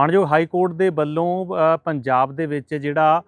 ਮਾਨਯੋਗ high court ਦੇ ਵੱਲੋਂ ਪੰਜਾਬ ਦੇ ਵਿੱਚ ਜਿਹੜਾ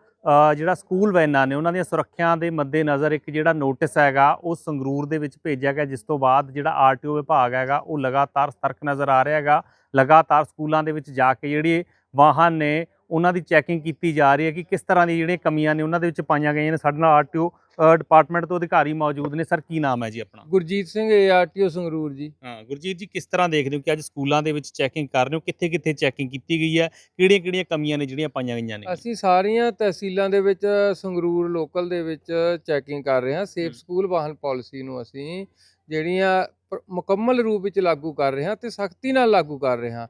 ਜਿਹੜਾ ਸਕੂਲ ਵੈਨਾਂ ਨੇ ਉਹਨਾਂ ਦੀਆਂ ਸੁਰੱਖਿਆ ਦੇ ਮੱਦੇਨਜ਼ਰ ਇੱਕ ਜਿਹੜਾ ਨੋਟਿਸ ਹੈਗਾ, ਉਹ ਸੰਗਰੂਰ ਦੇ ਵਿੱਚ ਭੇਜਿਆ ਗਿਆ, ਜਿਸ ਤੋਂ ਬਾਅਦ ਜਿਹੜਾ ਆਰਟੀਓ ਵਿਭਾਗ ਹੈਗਾ, ਉਹ ਲਗਾਤਾਰ ਸਤਰਕ ਨਜ਼ਰ ਆ ਰਿਹਾ ਹੈਗਾ, ਲਗਾਤਾਰ ਸਕੂਲਾਂ ਦੇ ਵਿੱਚ ਜਾ ਕੇ ਜਿਹੜੀ ਵਾਹਨ ਨੇ ਉਹਨਾਂ ਦੀ ਚੈਕਿੰਗ ਕੀਤੀ ਜਾ ਰਹੀ ਹੈ ਕਿ ਕਿਸ ਤਰ੍ਹਾਂ ਦੀ ਜਿਹੜੀਆਂ ਕਮੀਆਂ ਨੇ ਉਹਨਾਂ ਦੇ ਵਿੱਚ ਪਾਈਆਂ ਗਈਆਂ ਨੇ। ਸਾਡੇ ਨਾਲ ਆਰਟੀਓ ਡਿਪਾਰਟਮੈਂਟ ਤੋਂ ਅਧਿਕਾਰੀ ਮੌਜੂਦ ਨੇ। ਸਰ ਕੀ ਨਾਮ ਹੈ ਜੀ ਆਪਣਾ? ਗੁਰਜੀਤ ਸਿੰਘ ਏਆਰਟੀਓ ਸੰਗਰੂਰ ਜੀ। ਹਾਂ ਗੁਰਜੀਤ ਜੀ ਕਿਸ ਤਰ੍ਹਾਂ ਦੇਖਦੇ ਹੋ ਕਿ ਅੱਜ ਸਕੂਲਾਂ ਦੇ ਵਿੱਚ ਚੈਕਿੰਗ ਕਰ ਰਹੇ ਹੋ? ਕਿੱਥੇ ਕਿੱਥੇ ਚੈਕਿੰਗ ਕੀਤੀ ਗਈ ਹੈ? ਕਿਹੜੀਆਂ ਕਿਹੜੀਆਂ ਕਮੀਆਂ ਨੇ ਜਿਹੜੀਆਂ ਪਾਈਆਂ ਗਈਆਂ ਨੇ? ਅਸੀਂ ਸਾਰੀਆਂ ਤਹਿਸੀਲਾਂ ਦੇ ਵਿੱਚ ਸੰਗਰੂਰ ਲੋਕਲ ਦੇ ਵਿੱਚ ਚੈਕਿੰਗ ਕਰ ਰਹੇ ਹਾਂ। ਸੇਫ। ਸਕੂਲ ਵਾਹਨ ਪਾਲਿਸੀ ਨੂੰ ਅਸੀਂ ਜਿਹੜੀਆਂ ਮੁਕੰਮਲ ਰੂਪ ਵਿੱਚ ਲਾਗੂ ਕਰ ਰਹੇ ਹਾਂ ਤੇ ਸਖਤੀ ਨਾਲ ਲਾਗੂ ਕਰ ਰਹੇ। ਹਾਂ।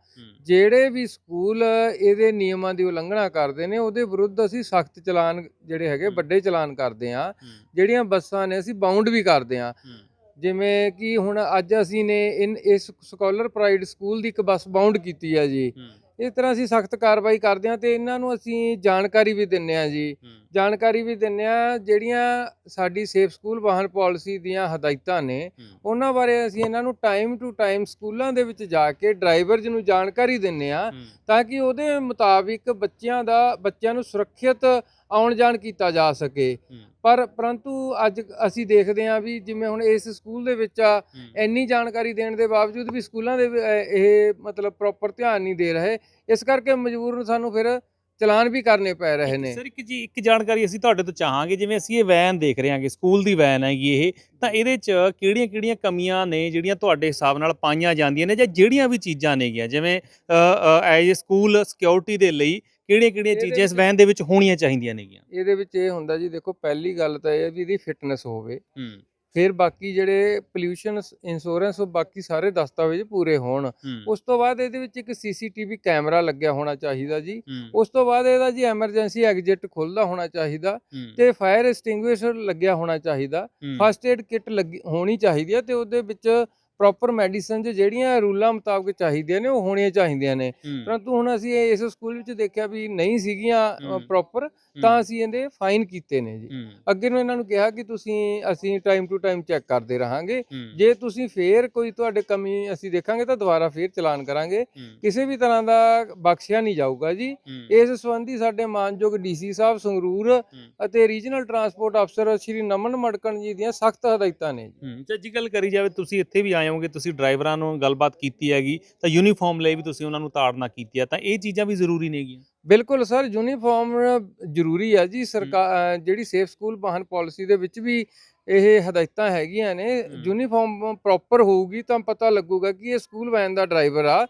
ਜਿਹੜੇ ਵੀ ਸਕੂਲ ਇਹਦੇ ਨਿਯਮਾਂ ਦੀ ਉਲੰਘਣਾ ਕਰਦੇ ਨੇ ਉਹਦੇ ਵਿਰੁੱਧ ਅਸੀਂ ਸਖਤ ਚਲਾਨ ਜਿਹੜੇ ਹੈਗੇ। ਵੱਡੇ ਚਲਾਨ ਕਰਦੇ ਹਾਂ। ਜਿਹੜੀਆਂ ਬੱਸਾਂ ਨੇ ਅਸੀਂ ਬਾਉਂਡ ਵੀ ਕਰਦੇ ਹਾਂ। ਜਿਵੇਂ ਕਿ ਹੁਣ ਅੱਜ ਅਸੀਂ ਨੇ ਇਸ ਸਕਾਲਰ ਪ੍ਰਾਈਡ ਸਕੂਲ ਦੀ ਇੱਕ ਬੱਸ ਬਾਉਂਡ ਕੀਤੀ ਹੈ ਜੀ। ਇਸ ਤਰ੍ਹਾਂ ਅਸੀਂ ਸਖਤ ਕਾਰਵਾਈ ਕਰਦੇ ਹਾਂ ਤੇ ਇਹਨਾਂ ਨੂੰ ਅਸੀਂ ਜਾਣਕਾਰੀ ਵੀ ਦਿੰਨੇ ਆ ਜੀ। ਜਾਣਕਾਰੀ ਵੀ ਦਿੰਨੇ ਆ ਜਿਹੜੀਆਂ ਸਾਡੀ ਸੇਫ ਸਕੂਲ ਵਾਹਨ ਪਾਲਿਸੀ ਦੀਆਂ ਹਦਾਇਤਾਂ ਨੇ ਉਹਨਾਂ ਬਾਰੇ ਅਸੀਂ ਇਹਨਾਂ ਨੂੰ ਟਾਈਮ ਟੂ ਟਾਈਮ ਸਕੂਲਾਂ ਦੇ ਵਿੱਚ ਜਾ ਕੇ ਡਰਾਈਵਰਜ਼ ਨੂੰ ਜਾਣਕਾਰੀ ਦਿੰਨੇ ਆ ਤਾਂ ਕਿ ਉਹਦੇ ਮੁਤਾਬਿਕ ਬੱਚਿਆਂ ਦਾ ਬੱਚਿਆਂ ਨੂੰ ਸੁਰੱਖਿਅਤ ਆਉਣ ਜਾਣ ਕੀਤਾ ਜਾ ਸਕੇ। ਪਰ ਪਰੰਤੂ ਅੱਜ ਅਸੀਂ ਦੇਖਦੇ ਹਾਂ ਵੀ ਜਿਵੇਂ ਹੁਣ ਇਸ ਸਕੂਲ ਦੇ ਵਿੱਚ ਆ ਇੰਨੀ ਜਾਣਕਾਰੀ ਦੇਣ ਦੇ ਬਾਵਜੂਦ ਵੀ ਸਕੂਲਾਂ ਦੇ ਇਹ ਮਤਲਬ ਪ੍ਰੋਪਰ ਧਿਆਨ ਨਹੀਂ ਦੇ ਰਹੇ ਇਸ ਕਰਕੇ ਮਜਬੂਰਨ ਸਾਨੂੰ ਫਿਰ ਚਲਾਨ ਵੀ ਕਰਨੇ ਪੈ ਰਹੇ ਨੇ। ਸਰ ਇੱਕ ਜੀ ਇੱਕ ਜਾਣਕਾਰੀ ਅਸੀਂ ਤੁਹਾਡੇ ਤੋਂ ਚਾਹਾਂਗੇ ਜਿਵੇਂ ਅਸੀਂ ਇਹ ਵੈਨ ਦੇਖ ਰਹੇ ਹਾਂਗੇ ਸਕੂਲ ਦੀ ਵੈਨ ਹੈਗੀ ਇਹ ਤਾਂ ਇਹਦੇ 'ਚ ਕਿਹੜੀਆਂ-ਕਿਹੜੀਆਂ ਕਮੀਆਂ ਨੇ ਜਿਹੜੀਆਂ ਤੁਹਾਡੇ ਹਿਸਾਬ ਨਾਲ ਪਾਈਆਂ ਜਾਂਦੀਆਂ ਨੇ ਜਾਂ ਜਿਹੜੀਆਂ ਵੀ ਚੀਜ਼ਾਂ ਨੇਗੀਆਂ? ਜਿਵੇਂ ਐਜ਼ ਸਕੂਲ ਸਿਕਿਉਰਿਟੀ ਦੇ ਲਈ ਕਿਹੜੀਆਂ-ਕਿਹੜੀਆਂ ਚੀਜ਼ਾਂ ਇਸ ਵੈਨ ਦੇ ਵਿੱਚ ਹੋਣੀਆਂ ਚਾਹੀਦੀਆਂ ਨੇਗੀਆਂ? ਇਹਦੇ ਵਿੱਚ ਇਹ ਹੁੰਦਾ ਜੀ ਦੇਖੋ ਪਹਿਲੀ ਗੱਲ ਤਾਂ ਇਹ ਹੈ ਵੀ ਇਹਦੀ ਫਿਟਨੈਸ ਹੋਵੇ। ਹੂੰ। ਫਿਰ ਬਾਕੀ ਜਿਹੜੇ ਪੋਲਿਊਸ਼ਨ ਇੰਸ਼ੋਰੈਂਸ ਉਹ ਬਾਕੀ ਸਾਰੇ ਦਸਤਾਵੇਜ਼ ਪੂਰੇ ਹੋਣ। ਉਸ ਤੋਂ ਬਾਅਦ ਇਹਦੇ ਵਿੱਚ ਇੱਕ ਸੀਸੀਟੀਵੀ ਕੈਮਰਾ ਲੱਗਿਆ ਹੋਣਾ ਚਾਹੀਦਾ ਜੀ। ਉਸ ਤੋਂ ਬਾਅਦ ਇਹਦਾ ਜੀ ਐਮਰਜੈਂਸੀ ਐਗਜ਼ਿਟ ਖੁੱਲਦਾ ਹੋਣਾ ਚਾਹੀਦਾ ਤੇ ਫਾਇਰ ਐਸਟਿੰਗੁਇਸ਼ਰ ਲੱਗਿਆ ਹੋਣਾ ਚਾਹੀਦਾ। ਫਸਟ ਏਡ ਕਿੱਟ ਹੋਣੀ ਚਾਹੀਦੀ ਹੈ ਤੇ ਉਹਦੇ ਵਿੱਚ ਪ੍ਰੋਪਰ ਮੈਡੀਸਨ ਜਿਹੜੀਆਂ ਰੂਲਾਂ ਮੁਤਾਬਕ ਚਾਹੀਦੀਆਂ ਨੇ ਉਹ ਹੋਣੀਆਂ ਚਾਹੀਦੀਆਂ ਨੇ। ਪਰੰਤੂ ਹੁਣ ਅਸੀਂ ਇਸ ਸਕੂਲ ਵਿੱਚ ਦੇਖਿਆ ਵੀ ਨਹੀਂ ਸੀਗੀਆਂ। ਪ੍ਰੋਪਰ ਤਾਂ ਅਸੀਂ ਇਹਦੇ ਫਾਈਨ ਕੀਤੇ ਨੇ ਜੀ। ਅੱਗੇ ਨੂੰ ਇਹਨਾਂ ਨੂੰ ਕਿਹਾ ਕਿ ਤੁਸੀਂ ਅਸੀਂ ਟਾਈਮ ਟੂ ਟਾਈਮ ਚੈੱਕ ਕਰਦੇ ਰਹਾਂਗੇ। ਜੇ ਤੁਸੀਂ ਫੇਰ ਕੋਈ ਤੁਹਾਡੇ ਕਮੀ ਅਸੀਂ ਦੇਖਾਂਗੇ ਤਾਂ ਦੁਬਾਰਾ ਫੇਰ ਚਲਾਨ ਕਰਾਂਗੇ। ਕਿਸੇ ਵੀ ਤਰ੍ਹਾਂ ਦਾ ਬਖਸ਼ਿਆ ਨਹੀਂ ਜਾਊਗਾ ਜੀ। ਇਸ ਸੰਬੰਧੀ ਸਾਡੇ ਮਾਨਯੋਗ ਡੀਸੀ ਸਾਹਿਬ ਸੰਗਰੂਰ। ਅਤੇ ਰੀਜਨਲ ਟਰਾਂਸਪੋਰਟ ਅਫਸਰ ਸ਼੍ਰੀ ਨਮਨ ਮੜਕਣ ਜੀ ਦੀਆਂ ਸਖਤ ਹਦਾਇਤਾਂ ਨੇ ਜੀ। ਤੇ ਜੀ ਗੱਲ ਕਰੀ ਜਾਵੇ ਤੁਸੀਂ ਇੱਥੇ ਵੀ ਆਏ ਹੋਗੇ ਤੁਸੀਂ ਡਰਾਈਵਰਾਂ ਨੂੰ ਗੱਲਬਾਤ ਕੀਤੀ ਹੈਗੀ ਤਾਂ ਯੂਨੀਫਾਰਮ ਲਈ ਵੀ ਤੁਸੀਂ ਉਹਨਾਂ ਨੂੰ ਤਾੜਨਾ ਕੀਤੀ ਹੈ ਤਾਂ ਇਹ ਚੀਜ਼ਾਂ ਵੀ ਜ਼ਰੂਰੀ ਨੇਗੀਆਂ ਬਿਲਕੁਲ ਸਰ ਯੂਨੀਫਾਰਮ ਜ਼ਰੂਰੀ ਹੈ ਜੀ ਸਰਕਾਰ ਜਿਹੜੀ ਸੇਫ ਸਕੂਲ ਵਾਹਨ ਪਾਲਿਸੀ ਦੇ ਵਿੱਚ ਵੀ ਇਹ ਹਦਾਇਤਾਂ ਹੈਗੀਆਂ ਨੇ। ਯੂਨੀਫਾਰਮ ਪ੍ਰੋਪਰ ਹੋਊਗੀ ਤਾਂ ਪਤਾ ਲੱਗੂਗਾ ਕਿ ਇਹ ਸਕੂਲ ਵੈਨ ਦਾ ਡਰਾਈਵਰ ਆ।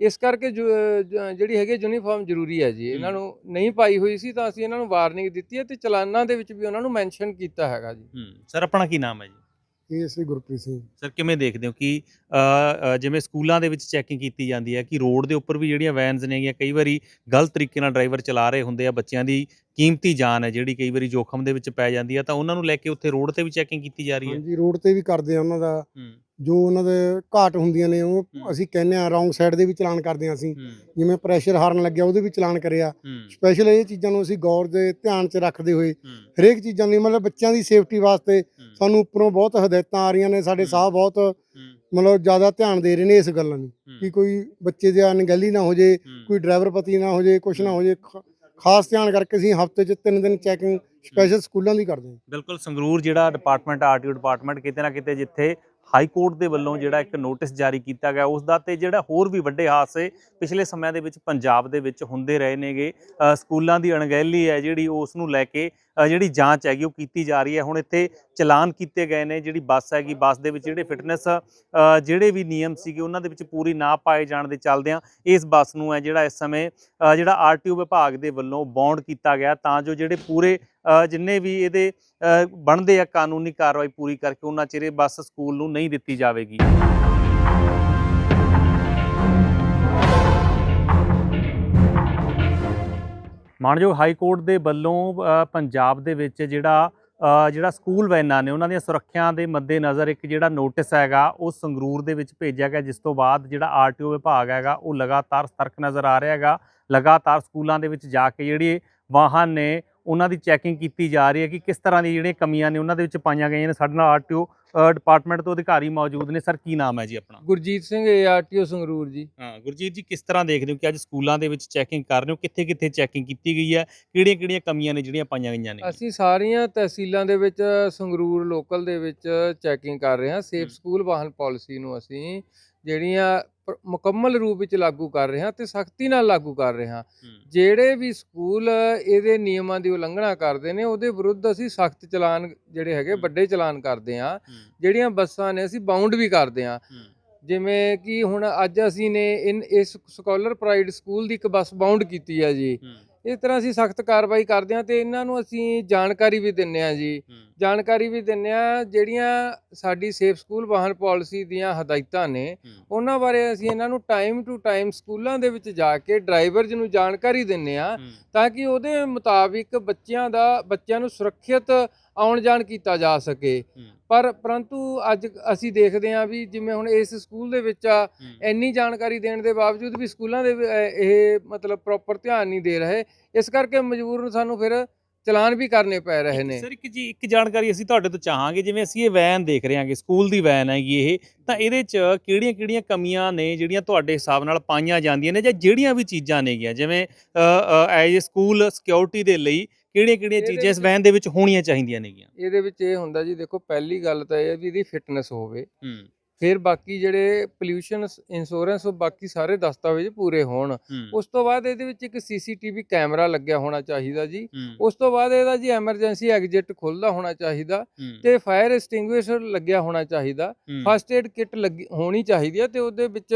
ਇਸ ਕਰਕੇ ਜਿਹੜੀ ਹੈਗੀ ਯੂਨੀਫਾਰਮ ਜ਼ਰੂਰੀ ਹੈ ਜੀ। ਇਹਨਾਂ। ਨੂੰ ਨਹੀਂ ਪਾਈ ਹੋਈ ਸੀ ਤਾਂ ਅਸੀਂ ਇਹਨਾਂ ਨੂੰ ਵਾਰਨਿੰਗ ਦਿੱਤੀ ਹੈ ਤੇ ਚਲਾਨਾਂ ਦੇ ਵਿੱਚ ਵੀ ਉਹਨਾਂ ਨੂੰ ਮੈਂਸ਼ਨ ਕੀਤਾ ਹੈਗਾ ਜੀ। ਸਰ ਆਪਣਾ ਕੀ ਨਾਮ ਹੈ ਜੀ? ਇਹ ਸੀ ਗੁਰਪ੍ਰੀਤ ਸਿੰਘ। ਸਰ ਕਿਵੇਂ ਦੇਖਦੇ ਹੋ ਕਿ ਅ, ਅ, ਜਿਵੇਂ ਸਕੂਲਾਂ ਦੇ ਵਿੱਚ ਚੈਕਿੰਗ ਕੀਤੀ ਜਾਂਦੀ ਹੈ ਕਿ ਰੋਡ ਦੇ ਉੱਪਰ ਵੀ ਜਿਹੜੀਆਂ ਵੈਨਸ ਨੇਗੀਆਂ ਕਈ ਵਾਰੀ ਗਲਤ ਤਰੀਕੇ ਨਾਲ ਡਰਾਈਵਰ ਚਲਾ ਰਹੇ ਹੁੰਦੇ ਆ ਬੱਚਿਆਂ ਦੀ ਕੀਮਤੀ ਜਾਨ ਹੈ ਜਿਹੜੀ ਕਈ ਵਾਰੀ ਜੋਖਮ ਦੇ ਵਿੱਚ ਪੈ ਜਾਂਦੀ ਹੈ ਤਾਂ ਉਹਨਾਂ ਨੂੰ ਲੈ ਕੇ ਉੱਥੇ ਰੋਡ ਤੇ ਵੀ ਚੈਕਿੰਗ ਕੀਤੀ ਜਾ ਰਹੀ ਹੈ? ਹਾਂਜੀ ਰੋਡ ਤੇ ਵੀ ਕਰਦੇ ਆ ਉਹਨਾਂ ਦਾ। ਹੂੰ। ਜੋ ਉਹਨਾਂ ਦੇ ਘਾਟ ਹੁੰਦੀਆਂ ਨੇ ਉਹ। ਅਸੀਂ ਕਹਿੰਦੇ ਆ ਰੌਂਗ ਸਾਈਡ ਦੇ ਵੀ ਚਲਾਨ ਕਰਦੇ ਆ ਅਸੀਂ। ਜਿਵੇਂ ਪ੍ਰੈਸ਼ਰ ਹਾਰਨ ਲੱਗਿਆ ਉਹਦੇ ਵੀ ਚਲਾਨ ਕਰਿਆ। ਸਪੈਸ਼ਲ ਇਹ ਚੀਜ਼ਾਂ ਨੂੰ ਅਸੀਂ ਗੌਰ ਦੇ ਧਿਆਨ 'ਚ ਰੱਖਦੇ ਹੋਏ ਹਰੇਕ ਚੀਜ਼ਾਂ ਦੀ ਮਤਲਬ ਬੱਚਿਆਂ ਦੀ ਸੇਫਟੀ ਵਾਸਤੇ ਸਾਨੂੰ ਉੱਪਰੋਂ ਬਹੁਤ ਹਦਾਇਤਾਂ ਆ ਰਹੀਆਂ ਨੇ ਸਾਡੇ ਹੂੰ। ਸਾਹਿਬ ਬਹੁਤ ਮਤਲਬ ਜ਼ਿਆਦਾ ਧਿਆਨ ਦੇ ਰਹੇ ਨੇ ਇਸ ਗੱਲਾਂ ਨੂੰ ਕਿ ਕੋਈ ਬੱਚੇ ਦੀ ਅਣਗਹਿਲੀ ਨਾ ਹੋ ਜੇ ਕੋਈ ਡਰਾਈਵਰ ਪਤੀ ਨਾ ਹੋ ਜੇ ਕੁਛ ਨਾ ਹੋ। ਜੇ ਖਾਸ ਧਿਆਨ ਕਰਕੇ ਅਸੀਂ ਹਫ਼ਤੇ 'ਚ ਤਿੰਨ ਦਿਨ ਚੈਕਿੰਗ ਸਪੈਸ਼ਲ ਸਕੂਲਾਂ ਦੀ ਕਰਦੇ ਹਾਂ। ਬਿਲਕੁਲ ਸੰਗਰੂਰ ਜਿਹੜਾ ਡਿਪਾਰਟਮੈਂਟ ਆਰਟੀਓ ਡਿਪਾਰਟਮੈਂਟ ਕਿਤੇ ਨਾ ਕਿਤੇ ਜਿੱਥੇ ਹਾਈ ਕੋਰਟ ਦੇ ਵੱਲੋਂ ਜਿਹੜਾ ਇੱਕ ਨੋਟਿਸ ਜਾਰੀ ਕੀਤਾ ਗਿਆ ਉਸ ਦਾ ਤੇ ਜਿਹੜਾ ਹੋਰ ਵੀ ਵੱਡੇ ਹਾਦਸੇ ਪਿਛਲੇ ਸਮਿਆਂ ਦੇ ਵਿੱਚ ਪੰਜਾਬ ਦੇ ਵਿੱਚ ਹੁੰਦੇ ਰਹੇ ਨੇਗੇ। ਸਕੂਲਾਂ ਦੀ ਅਣਗਹਿਲੀ ਹੈ ਜਿਹੜੀ ਉਸ ਨੂੰ ਲੈ ਕੇ ਜਿਹੜੀ ਜਾਂਚ ਹੈਗੀ ਉਹ ਕੀਤੀ ਜਾ ਰਹੀ ਹੈ। ਹੁਣ ਇੱਥੇ ਚਲਾਨ ਕੀਤੇ ਗਏ ਨੇ ਜਿਹੜੀ ਬੱਸ ਹੈਗੀ ਬੱਸ ਦੇ ਵਿੱਚ ਜਿਹੜੇ ਫਿਟਨੈਸ ਜਿਹੜੇ ਵੀ ਨਿਯਮ ਸੀਗੇ ਉਹਨਾਂ ਦੇ ਵਿੱਚ ਪੂਰੀ ਨਾ ਪਾਏ ਜਾਣ ਦੇ ਚੱਲਦਿਆਂ ਇਸ ਬੱਸ ਨੂੰ ਹੈ ਜਿਹੜਾ ਇਸ ਸਮੇਂ ਜਿਹੜਾ ਆਰਟੀਓ ਵਿਭਾਗ ਦੇ ਵੱਲੋਂ ਬੌਂਡ ਕੀਤਾ ਗਿਆ। ਤਾਂ ਜੋ ਜਿਹੜੇ ਪੂਰੇ ਜਿੰਨੇ ਵੀ ਇਹਦੇ ਬਣਦੇ ਆ ਕਾਨੂੰਨੀ ਕਾਰਵਾਈ ਪੂਰੀ ਕਰਕੇ, ਉਹਨਾਂ ਚਿਰ ਬੱਸ ਸਕੂਲ ਨੂੰ ਨਹੀਂ ਦਿੱਤੀ ਜਾਵੇਗੀ। ਮਾਨਯੋਗ ਹਾਈ ਕੋਰਟ ਦੇ ਵੱਲੋਂ ਪੰਜਾਬ ਦੇ ਵਿੱਚ ਜਿਹੜਾ ਜਿਹੜਾ ਸਕੂਲ ਵੈਨਾਂ ਨੇ, ਉਹਨਾਂ ਦੀਆਂ ਸੁਰੱਖਿਆ ਦੇ ਮੱਦੇਨਜ਼ਰ ਇੱਕ ਜਿਹੜਾ ਨੋਟਿਸ ਹੈਗਾ, ਉਹ ਸੰਗਰੂਰ ਦੇ ਵਿੱਚ ਭੇਜਿਆ ਗਿਆ, ਜਿਸ ਤੋਂ ਬਾਅਦ ਜਿਹੜਾ ਆਰਟੀਓ ਵਿਭਾਗ ਹੈਗਾ, ਉਹ ਲਗਾਤਾਰ ਸਤਰਕ ਨਜ਼ਰ ਆ ਰਿਹਾ ਹੈਗਾ। ਲਗਾਤਾਰ ਸਕੂਲਾਂ ਦੇ ਵਿੱਚ ਜਾ ਕੇ ਜਿਹੜੇ ਵਾਹਨ ਨੇ ਉਹਨਾਂ ਦੀ ਚੈਕਿੰਗ ਕੀਤੀ ਜਾ ਰਹੀ ਹੈ ਕਿ ਕਿਸ ਤਰ੍ਹਾਂ ਦੀ ਜਿਹੜੀਆਂ ਕਮੀਆਂ ਨੇ ਉਹਨਾਂ ਦੇ ਵਿੱਚ ਪਾਈਆਂ ਗਈਆਂ ਨੇ। ਸਾਡੇ ਨਾਲ ਆਰਟੀਓ ਡਿਪਾਰਟਮੈਂਟ ਤੋਂ ਅਧਿਕਾਰੀ ਮੌਜੂਦ ਨੇ। ਸਰ ਕੀ ਨਾਮ ਹੈ ਜੀ ਆਪਣਾ? ਗੁਰਜੀਤ ਸਿੰਘ ਏਆਰਟੀਓ ਸੰਗਰੂਰ ਜੀ। ਹਾਂ ਗੁਰਜੀਤ ਜੀ ਕਿਸ ਤਰ੍ਹਾਂ ਦੇਖਦੇ ਹੋ ਕਿ ਅੱਜ ਸਕੂਲਾਂ ਦੇ ਵਿੱਚ ਚੈਕਿੰਗ ਕਰ ਰਹੇ ਹੋ? ਕਿੱਥੇ ਕਿੱਥੇ ਚੈਕਿੰਗ ਕੀਤੀ ਗਈ ਹੈ? ਕਿਹੜੀਆਂ ਕਿਹੜੀਆਂ ਕਮੀਆਂ ਨੇ ਜਿਹੜੀਆਂ ਪਾਈਆਂ ਗਈਆਂ ਨੇ? ਅਸੀਂ ਸਾਰੀਆਂ ਤਹਿਸੀਲਾਂ ਦੇ ਵਿੱਚ ਸੰਗਰੂਰ ਲੋਕਲ ਦੇ ਵਿੱਚ ਚੈਕਿੰਗ ਕਰ ਰਹੇ ਹਾਂ। ਸੇਫ। ਸਕੂਲ ਵਾਹਨ ਪਾਲਿਸੀ ਨੂੰ ਅਸੀਂ ਜਿਹੜੀਆਂ ਮੁਕੰਮਲ ਰੂਪ ਵਿੱਚ ਲਾਗੂ ਕਰ ਰਹੇ ਹਾਂ ਤੇ ਸਖਤੀ ਨਾਲ ਲਾਗੂ ਕਰ ਰਹੇ ਹਾਂ। ਜਿਹੜੇ ਵੀ ਸਕੂਲ ਇਹਦੇ ਨਿਯਮਾਂ ਦੀ ਉਲੰਘਣਾ ਕਰਦੇ ਨੇ ਉਹਦੇ ਵਿਰੁੱਧ ਅਸੀਂ ਸਖਤ ਚਲਾਨ ਜਿਹੜੇ ਹੈਗੇ। ਵੱਡੇ ਚਲਾਨ ਕਰਦੇ ਹਾਂ। ਜਿਹੜੀਆਂ ਬੱਸਾਂ ਨੇ ਅਸੀਂ ਬਾਉਂਡ ਵੀ ਕਰਦੇ ਹਾਂ। ਜਿਵੇਂ ਕਿ ਹੁਣ ਅੱਜ ਅਸੀਂ ਨੇ ਇਨ ਇਸ ਸਕਾਲਰ ਪ੍ਰਾਈਡ ਸਕੂਲ ਦੀ ਇੱਕ ਬੱਸ ਬਾਉਂਡ ਕੀਤੀ ਹੈ ਜੀ। ਇਸ ਤਰ੍ਹਾਂ ਅਸੀਂ ਸਖਤ ਕਾਰਵਾਈ ਕਰਦੇ ਹਾਂ ਤੇ ਇਹਨਾਂ ਨੂੰ ਅਸੀਂ ਜਾਣਕਾਰੀ ਵੀ ਦਿੰਨੇ ਆ ਜੀ। ਜਾਣਕਾਰੀ ਵੀ ਦਿੰਨੇ ਆ ਜਿਹੜੀਆਂ ਸਾਡੀ ਸੇਫ ਸਕੂਲ ਵਾਹਨ ਪਾਲਿਸੀ ਦੀਆਂ ਹਦਾਇਤਾਂ ਨੇ ਉਹਨਾਂ ਬਾਰੇ ਅਸੀਂ ਇਹਨਾਂ ਨੂੰ ਟਾਈਮ ਟੂ ਟਾਈਮ ਸਕੂਲਾਂ ਦੇ ਵਿੱਚ ਜਾ ਕੇ ਡਰਾਈਵਰਜ਼ ਨੂੰ ਜਾਣਕਾਰੀ ਦਿੰਨੇ ਆ ਤਾਂ ਕਿ ਉਹਦੇ ਮੁਤਾਬਿਕ ਬੱਚਿਆਂ ਦਾ ਬੱਚਿਆਂ ਨੂੰ ਸੁਰੱਖਿਅਤ ਆਉਣ ਜਾਣ ਕੀਤਾ ਜਾ ਸਕੇ। ਪਰ ਪਰੰਤੂ ਅੱਜ ਅਸੀਂ ਦੇਖਦੇ ਹਾਂ ਵੀ ਜਿਵੇਂ ਹੁਣ ਇਸ ਸਕੂਲ ਦੇ ਵਿੱਚ ਆ ਇੰਨੀ ਜਾਣਕਾਰੀ ਦੇਣ ਦੇ ਬਾਵਜੂਦ ਵੀ ਸਕੂਲਾਂ ਦੇ ਇਹ ਮਤਲਬ ਪ੍ਰੋਪਰ ਧਿਆਨ ਨਹੀਂ ਦੇ ਰਹੇ। ਇਸ ਕਰਕੇ ਮਜਬੂਰਨ ਸਾਨੂੰ ਫਿਰ ਚਲਾਨ ਵੀ ਕਰਨੇ ਪੈ ਰਹੇ ਨੇ। ਸਰ ਇੱਕ ਜੀ ਇੱਕ ਜਾਣਕਾਰੀ ਅਸੀਂ ਤੁਹਾਡੇ ਤੋਂ ਚਾਹਾਂਗੇ ਜਿਵੇਂ ਅਸੀਂ ਇਹ ਵੈਨ ਦੇਖ ਰਹੇ ਹਾਂਗੇ ਸਕੂਲ ਦੀ ਵੈਨ ਹੈਗੀ ਇਹ ਤਾਂ ਇਹਦੇ 'ਚ ਕਿਹੜੀਆਂ-ਕਿਹੜੀਆਂ ਕਮੀਆਂ ਨੇ ਜਿਹੜੀਆਂ ਤੁਹਾਡੇ ਹਿਸਾਬ ਨਾਲ ਪਾਈਆਂ ਜਾਂਦੀਆਂ ਨੇ ਜਾਂ ਜਿਹੜੀਆਂ ਵੀ ਚੀਜ਼ਾਂ ਨੇਗੀਆਂ ਜਿਵੇਂ ਐਜ ਸਕੂਲ ਸਿਕਿਉਰਿਟੀ ਦੇ ਲਈ ਕਿਹੜੀਆਂ-ਕਿਹੜੀਆਂ ਚੀਜ਼ਾਂ ਇਸ ਵੈਨ ਦੇ ਵਿੱਚ ਹੋਣੀਆਂ ਚਾਹੀਦੀਆਂ ਨੇਗੀਆਂ? ਇਹਦੇ ਵਿੱਚ ਇਹ ਹੁੰਦਾ ਜੀ ਦੇਖੋ ਪਹਿਲੀ ਗੱਲ ਤਾਂ ਇਹ ਹੈ ਵੀ ਇਹਦੀ ਫਿਟਨੈਸ ਹੋਵੇ। ਹੂੰ। ਫਿਰ ਬਾਕੀ ਜਿਹੜੇ ਪੋਲਿਊਸ਼ਨ ਇੰਸ਼ੋਰੈਂਸ ਉਹ ਬਾਕੀ ਸਾਰੇ ਦਸਤਾਵੇਜ਼ ਪੂਰੇ ਹੋਣ। ਉਸ ਤੋਂ ਬਾਅਦ ਇਹਦੇ ਵਿੱਚ ਇੱਕ ਸੀਸੀਟੀਵੀ ਕੈਮਰਾ ਲੱਗਿਆ ਹੋਣਾ ਚਾਹੀਦਾ ਜੀ। ਉਸ ਤੋਂ ਬਾਅਦ ਇਹਦਾ ਜੀ ਐਮਰਜੈਂਸੀ ਐਗਜ਼ਿਟ ਖੁੱਲਦਾ ਹੋਣਾ ਚਾਹੀਦਾ ਤੇ ਫਾਇਰ ਐਸਟਿੰਗੁਇਸ਼ਰ ਲੱਗਿਆ ਹੋਣਾ ਚਾਹੀਦਾ। ਫਸਟ ਏਡ ਕਿੱਟ ਹੋਣੀ ਚਾਹੀਦੀ ਹੈ ਤੇ ਉਹਦੇ ਵਿੱਚ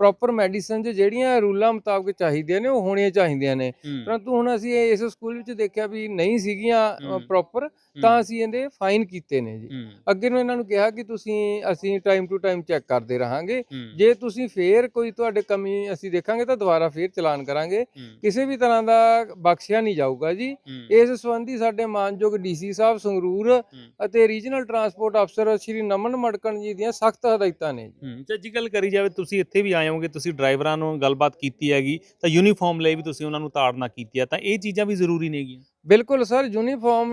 ਪ੍ਰੋਪਰ ਮੈਡੀਸਨ ਜਿਹੜੀਆਂ ਰੂਲਾਂ ਮੁਤਾਬਕ ਚਾਹੀਦੀਆਂ ਨੇ ਉਹ ਹੋਣੀਆਂ ਚਾਹੀਦੀਆਂ ਨੇ। ਪਰੰਤੂ ਹੁਣ ਅਸੀਂ ਇਸ ਸਕੂਲ ਵਿੱਚ ਦੇਖਿਆ ਵੀ ਨਹੀਂ ਸੀਗੀਆਂ। ਪ੍ਰੋਪਰ ਤਾਂ ਅਸੀਂ ਇਹਦੇ ਫਾਈਨ ਕੀਤੇ ਨੇ ਜੀ। ਅੱਗੇ ਨੂੰ ਇਹਨਾਂ ਨੂੰ ਕਿਹਾ ਕਿ ਤੁਸੀਂ ਅਸੀਂ ਟਾਈਮ ਟੂ ਟਾਈਮ ਚੈੱਕ ਕਰਦੇ ਰਹਾਂਗੇ। ਜੇ ਤੁਸੀਂ ਫੇਰ ਕੋਈ ਤੁਹਾਡੇ ਕਮੀ ਅਸੀਂ ਦੇਖਾਂਗੇ ਤਾਂ ਦੁਬਾਰਾ ਫੇਰ ਚਲਾਨ ਕਰਾਂਗੇ। ਕਿਸੇ ਵੀ ਤਰ੍ਹਾਂ ਦਾ ਬਖਸ਼ਿਆ ਨਹੀਂ ਜਾਊਗਾ ਜੀ। ਇਸ ਸੰਬੰਧੀ ਸਾਡੇ ਮਾਨਯੋਗ ਡੀਸੀ ਸਾਹਿਬ ਸੰਗਰੂਰ ਅਤੇ ਰੀਜਨਲ ਟਰਾਂਸਪੋਰਟ ਅਫਸਰ ਸ਼੍ਰੀ ਨਮਨ ਮੜਕਣ ਜੀ ਦੀਆਂ ਸਖਤ ਹਦਾਇਤਾਂ ਨੇ ਜੀ। ਜੇ ਗੱਲ ਕਰੀ ਜਾਵੇ ਤੁਸੀਂ ਇੱਥੇ ਵੀ ਆਏ ਹੋਗੇ ਤੁਸੀਂ ਡਰਾਈਵਰਾਂ ਨੂੰ ਗੱਲਬਾਤ ਕੀਤੀ ਹੈਗੀ ਤਾਂ ਯੂਨੀਫਾਰਮ ਲਈ ਵੀ ਤੁਸੀਂ ਉਹਨਾਂ ਨੂੰ ਤਾੜਨਾ ਕੀਤੀ ਹੈ ਤਾਂ ਇਹ ਚੀਜ਼ਾਂ ਵੀ ਜ਼ਰੂਰੀ ਨੇਗੀਆਂ। ਬਿਲਕੁਲ ਸਰ ਯੂਨੀਫਾਰਮ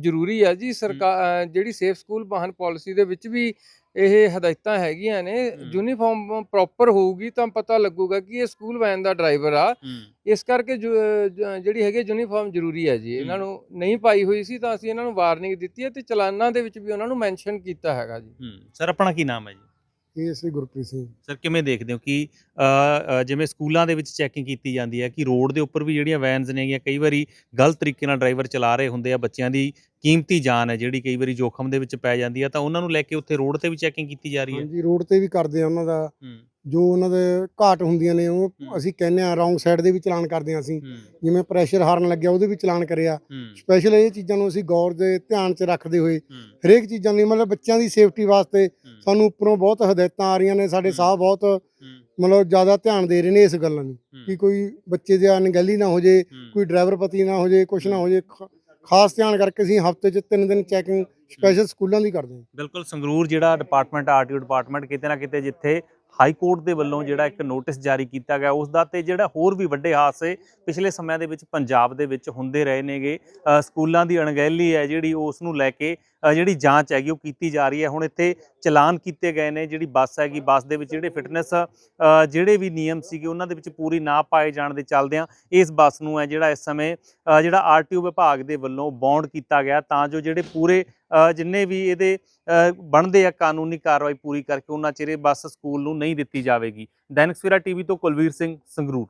ਜ਼ਰੂਰੀ ਹੈ। ਜੀ ਸਰਕਾਰ ਜਿਹੜੀ ਸੇਫ ਸਕੂਲ ਵਾਹਨ ਪਾਲਿਸੀ ਦੇ ਵਿੱਚ ਵੀ ਇਹ ਹਦਾਇਤਾਂ ਹੈਗੀਆਂ ਨੇ। ਯੂਨੀਫਾਰਮ ਪ੍ਰੋਪਰ ਹੋਊਗੀ ਤਾਂ ਪਤਾ ਲੱਗੂਗਾ ਕਿ ਇਹ ਸਕੂਲ ਵੈਨ ਦਾ ਡਰਾਈਵਰ ਆ। ਇਸ ਕਰਕੇ ਜਿਹੜੀ ਹੈਗੀ ਯੂਨੀਫਾਰਮ ਜ਼ਰੂਰੀ ਹੈ ਜੀ। ਇਹਨਾਂ। ਨੂੰ ਨਹੀਂ ਪਾਈ ਹੋਈ ਸੀ ਤਾਂ ਅਸੀਂ ਇਹਨਾਂ ਨੂੰ ਵਾਰਨਿੰਗ ਦਿੱਤੀ ਹੈ ਤੇ ਚਲਾਨਾਂ ਦੇ ਵਿੱਚ ਵੀ ਉਹਨਾਂ ਨੂੰ ਮੈਂਸ਼ਨ ਕੀਤਾ ਹੈਗਾ ਜੀ। ਸਰ ਆਪਣਾ ਕੀ ਨਾਮ ਹੈ ਜੀ? ਇਹ ਸੀ ਗੁਰਪ੍ਰੀਤ ਸਿੰਘ ਸਰ ਕਿਵੇਂ ਦੇਖਦੇ ਹੋ ਕਿ ਅ, ਅ, ਜਿਵੇਂ ਸਕੂਲਾਂ ਦੇ ਵਿੱਚ ਚੈਕਿੰਗ ਕੀਤੀ ਜਾਂਦੀ ਹੈ ਕਿ ਰੋਡ ਦੇ ਉੱਪਰ ਵੀ ਜਿਹੜੀਆਂ ਵੈਨਸ ਨੇਗੀਆਂ ਕਈ ਵਾਰੀ ਗਲਤ ਤਰੀਕੇ ਨਾਲ ਡਰਾਈਵਰ ਚਲਾ ਰਹੇ ਹੁੰਦੇ ਆ ਬੱਚਿਆਂ ਦੀ ਕੀਮਤੀ ਜਾਨ ਹੈ ਜਿਹੜੀ ਕਈ ਵਾਰੀ ਜੋਖਮ ਦੇ ਵਿੱਚ ਪੈ ਜਾਂਦੀ ਹੈ ਤਾਂ ਉਹਨਾਂ ਨੂੰ ਲੈ ਕੇ ਉੱਥੇ ਰੋਡ ਤੇ ਵੀ ਚੈਕਿੰਗ ਕੀਤੀ ਜਾ ਰਹੀ ਹੈ? ਹਾਂਜੀ ਰੋਡ ਤੇ ਵੀ ਕਰਦੇ ਆ ਉਹਨਾਂ ਦਾ। ਹੂੰ। ਜੋ ਉਹਨਾਂ ਦੇ ਘਾਟ ਹੁੰਦੀਆਂ ਨੇ ਉਹ। ਅਸੀਂ ਕਹਿੰਦੇ ਆ ਰੌਂਗ ਸਾਈਡ ਦੇ ਵੀ ਚਲਾਨ ਕਰਦੇ ਆ ਅਸੀਂ। ਹੂੰ। ਜਿਵੇਂ ਪ੍ਰੈਸ਼ਰ ਹਾਰਨ ਲੱਗਿਆ ਉਹਦੇ ਵੀ ਚਲਾਨ ਕਰਿਆ। ਹੂੰ। ਸਪੈਸ਼ਲ ਇਹ ਚੀਜ਼ਾਂ ਨੂੰ ਅਸੀਂ ਗੌਰ ਦੇ ਧਿਆਨ 'ਚ ਰੱਖਦੇ ਹੋਏ ਹਰੇਕ ਚੀਜ਼ਾਂ ਦੀ ਮਤਲਬ ਬੱਚਿਆਂ ਦੀ ਸੇਫਟੀ ਵਾਸਤੇ ਸਾਨੂੰ ਉੱਪਰੋਂ ਬਹੁਤ ਹਦਾਇਤਾਂ ਆ ਰਹੀਆਂ ਨੇ ਸਾਡੇ ਹੂੰ। ਸਾਹਿਬ ਬਹੁਤ ਮਤਲਬ ਜ਼ਿਆਦਾ ਧਿਆਨ ਦੇ ਰਹੇ ਨੇ ਇਸ ਗੱਲਾਂ ਨੂੰ ਕਿ ਕੋਈ ਬੱਚੇ ਦੀ ਅਣਗਹਿਲੀ ਨਾ ਹੋ ਜੇ ਕੋਈ ਡਰਾਈਵਰ ਪਤੀ ਨਾ ਹੋ ਜੇ ਕੁਛ ਨਾ ਹੋ। ਜੇ ਖਾਸ ਧਿਆਨ ਕਰਕੇ ਅਸੀਂ ਹਫ਼ਤੇ 'ਚ ਤਿੰਨ ਦਿਨ ਚੈਕਿੰਗ ਸਪੈਸ਼ਲ ਸਕੂਲਾਂ ਦੀ ਕਰਦੇ ਹਾਂ। ਬਿਲਕੁਲ ਸੰਗਰੂਰ ਜਿਹੜਾ ਡਿਪਾਰਟਮੈਂਟ ਆਰਟੀਓ ਡਿਪਾਰਟਮੈਂਟ ਕਿਤੇ ਨਾ ਕਿਤੇ ਜਿੱਥੇ ਹਾਈ ਕੋਰਟ ਦੇ ਵੱਲੋਂ ਜਿਹੜਾ ਇੱਕ ਨੋਟਿਸ ਜਾਰੀ ਕੀਤਾ ਗਿਆ ਉਸ ਦਾ ਤੇ ਜਿਹੜਾ ਹੋਰ ਵੀ ਵੱਡੇ ਹਾਦਸੇ ਪਿਛਲੇ ਸਮਿਆਂ ਦੇ ਵਿੱਚ ਪੰਜਾਬ ਦੇ ਵਿੱਚ ਹੁੰਦੇ ਰਹੇ ਨੇਗੇ। ਸਕੂਲਾਂ ਦੀ ਅਣਗਹਿਲੀ ਹੈ ਜਿਹੜੀ ਉਸ ਨੂੰ ਲੈ ਕੇ ਜਿਹੜੀ ਜਾਂਚ ਹੈਗੀ ਉਹ ਕੀਤੀ ਜਾ ਰਹੀ ਹੈ। ਹੁਣ ਇੱਥੇ ਚਲਾਨ ਕੀਤੇ ਗਏ ਨੇ ਜਿਹੜੀ ਬੱਸ ਹੈਗੀ ਬੱਸ ਦੇ ਵਿੱਚ ਜਿਹੜੇ ਫਿਟਨੈਸ ਜਿਹੜੇ ਵੀ ਨਿਯਮ ਸੀਗੇ ਉਹਨਾਂ ਦੇ ਵਿੱਚ ਪੂਰੀ ਨਾ ਪਾਏ ਜਾਣ ਦੇ ਚੱਲਦਿਆਂ ਇਸ ਬੱਸ ਨੂੰ ਹੈ ਜਿਹੜਾ ਇਸ ਸਮੇਂ ਅ, ਜਿਹੜਾ ਆਰਟੀਓ ਵਿਭਾਗ ਦੇ ਵੱਲੋਂ ਬੌਂਡ ਕੀਤਾ ਗਿਆ ਤਾਂ ਜੋ ਜਿਹੜੇ ਪੂਰੇ ਜਿੰਨੇ ਵੀ ਇਹਦੇ ਬਣਦੇ ਆ ਕਾਨੂੰਨੀ ਕਾਰਵਾਈ ਪੂਰੀ ਕਰਕੇ ਉਹਨਾਂ ਚਿਰ ਇਹ ਬੱਸ ਸਕੂਲ ਨੂੰ ਨਹੀਂ ਦਿੱਤੀ ਜਾਵੇਗੀ। ਦੈਨਿਕ ਸਵੇਰਾ ਟੀਵੀ ਤੋਂ ਕੁਲਵੀਰ ਸਿੰਘ ਸੰਗਰੂਰ।